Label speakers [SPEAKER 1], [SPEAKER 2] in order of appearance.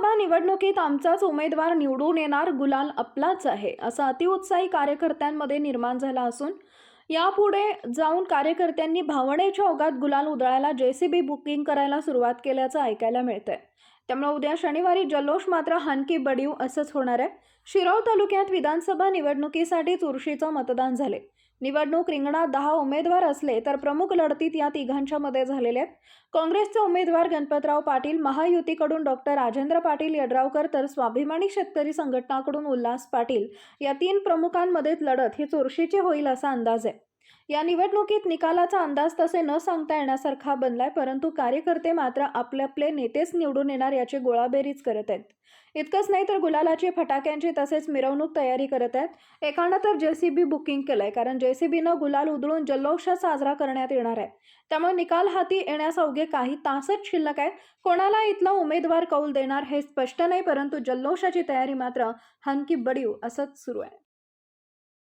[SPEAKER 1] निवडणुकीत आमचाच उमेदवार निवडून येणार गुलाल आपलाच आहे असा अतिउत्साही कार्यकर्त्यांमध्ये निर्माण झाला असून यापुढे जाऊन कार्यकर्त्यांनी भावनेच्या ओघात गुलाल उधळायला जेसीबी बुकिंग करायला सुरुवात केल्याचं ऐकायला मिळतंय. त्यामुळे उद्या शनिवारी जल्लोष मात्र हानकी बडीव असंच होणार आहे. शिरोळ तालुक्यात विधानसभा निवडणुकीसाठी चुरशीचं मतदान झाले. निवडणूक रिंगणात दहा उमेदवार असले तर प्रमुख लढतीत या तिघांच्या मध्ये झालेले आहेत. काँग्रेसचे उमेदवार गणपतराव पाटील महायुतीकडून डॉक्टर राजेंद्र पाटील यड्रावकर तर स्वाभिमानी शेतकरी संघटनाकडून उल्हास पाटील या तीन प्रमुखांमध्ये लढत ही चुरशीची होईल असा अंदाज आहे. या निवडणुकीत निकालाचा अंदाज तसे न सांगता येण्यासारखा बनलाय परंतु कार्यकर्ते मात्र आपले आपले नेतेच निवडून येणार याची गोळाबेरीज करत आहेत. इतकंच नाही तर गुलालाची फटाक्यांची तसेच मिरवणूक तयारी करत आहेत. एकानं तर जेसीबी बुकिंग केलंय कारण जेसीबीनं गुलाल उधळून जल्लोष साजरा करण्यात येणार आहे. त्यामुळे निकाल हाती येण्यास अवघे काही तासच शिल्लक आहेत. कोणाला इथला उमेदवार कौल देणार हे स्पष्ट नाही परंतु जल्लोषाची तयारी मात्र हनकी बडीव असंच सुरू आहे.